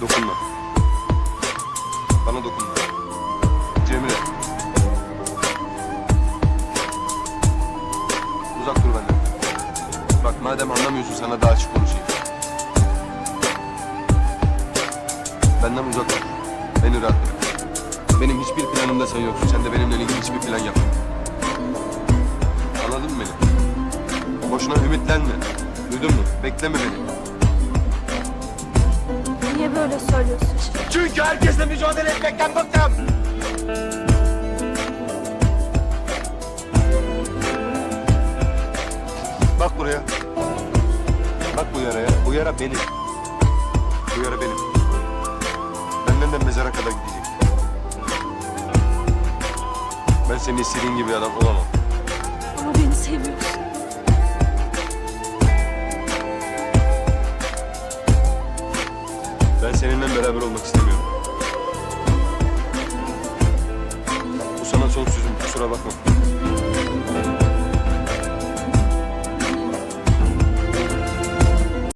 Dokunma. Bana dokunma. Cemile. Uzak dur benden. Bak madem anlamıyorsun sana daha açık konuşayım. Benden uzak dur. Beni rahat bırak. Benim hiçbir planımda sen yoksun. Sen de benimle ilgili hiçbir plan yapma. Anladın mı beni? Boşuna ümitlenme. Duydun mu? Bekleme beni. Böyle söylüyorsun şimdi? Çünkü herkesle mücadele etmekten bıktım. Bak buraya. Bak bu yaraya. Bu yara benim. Bu yara benim. Benden de mezara kadar gidecek. Ben senin istediğin gibi adam olamam. Beraber olmak istemiyorum. Bu sana son sözüm. Kusura bakma.